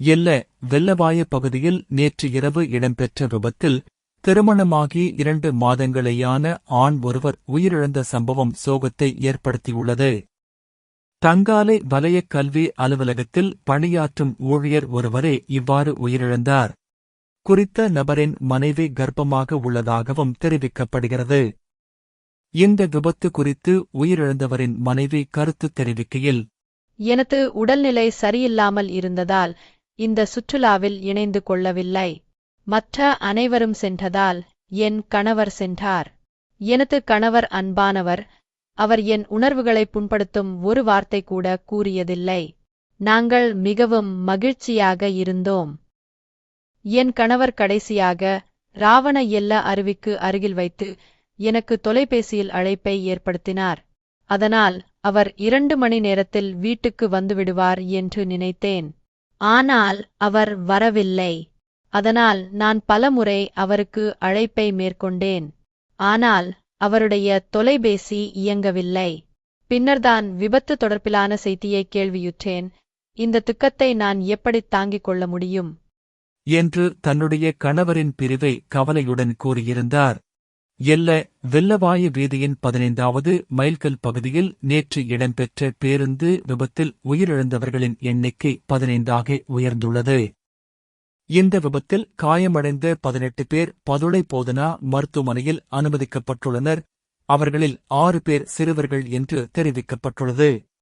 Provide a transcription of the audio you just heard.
எல்ல வெள்ளவாய பகுதியில் நேற்று இரவு இடம்பெற்ற விபத்தில் திருமணமாகி இரண்டு மாதங்களேயான ஆண் ஒருவர் உயிரிழந்த சம்பவம் சோகத்தை ஏற்படுத்தியுள்ளது. தங்காலை வலயக் கல்வி அலுவலகத்தில் பணியாற்றும் ஊழியர் ஒருவரே இவ்வாறு உயிரிழந்தார். குறித்த நபரின் மனைவி கர்ப்பமாக உள்ளதாகவும் தெரிவிக்கப்படுகிறது. இந்த விபத்து குறித்து உயிரிழந்தவரின் மனைவி கருத்து தெரிவிக்கையில் எனது உடல்நிலை சரியில்லாமல் இருந்ததால் இந்த சுற்றுலாவில் இணைந்து கொள்ளவில்லை. மற்ற அனைவரும் சென்றதால் என் கணவர் சென்றார். எனது கணவர் அன்பானவர் அவர் என் உணர்வுகளை புண்படுத்தும் ஒரு வார்த்தை கூட கூறியதில்லை. நாங்கள் மிகவும் மகிழ்ச்சியாக இருந்தோம். என் கணவர் கடைசியாக ராவண எல்ல அருவிக்கு அருகில் வைத்து எனக்கு தொலைபேசியில் அழைப்பை ஏற்படுத்தினார். அதனால் அவர் இரண்டு மணி நேரத்தில் வீட்டுக்கு வந்துவிடுவார் என்று நினைத்தேன். ஆனால் அவர் வரவில்லை. அதனால் நான் பலமுறை அவருக்கு அழைப்பை மேற்கொண்டேன். ஆனால் அவருடைய தொலைபேசி இயங்கவில்லை. பின்னர்தான் விபத்து தொடர்பிலான செய்தியை கேள்வியுற்றேன். இந்த துக்கத்தை நான் எப்படி தாங்கிக் கொள்ள முடியும்? என்று தன்னுடைய கணவரின் பிரிவை கவலையுடன் கூறியிருந்தார். எல்ல வெள்ளவாய வீதியின் பதினைந்தாவது மைல்கல் பகுதியில் நேற்று இடம்பெற்ற பேருந்து விபத்தில் உயிரிழந்தவர்களின் எண்ணிக்கை பதினைந்தாக உயர்ந்துள்ளது. இந்த விபத்தில் காயமடைந்த பதினெட்டு பேர் பதுளை போதனா மருத்துவமனையில் அனுமதிக்கப்பட்டுள்ளனர். அவர்களில் ஆறு பேர் சிறுவர்கள் என்று தெரிவிக்கப்பட்டுள்ளது.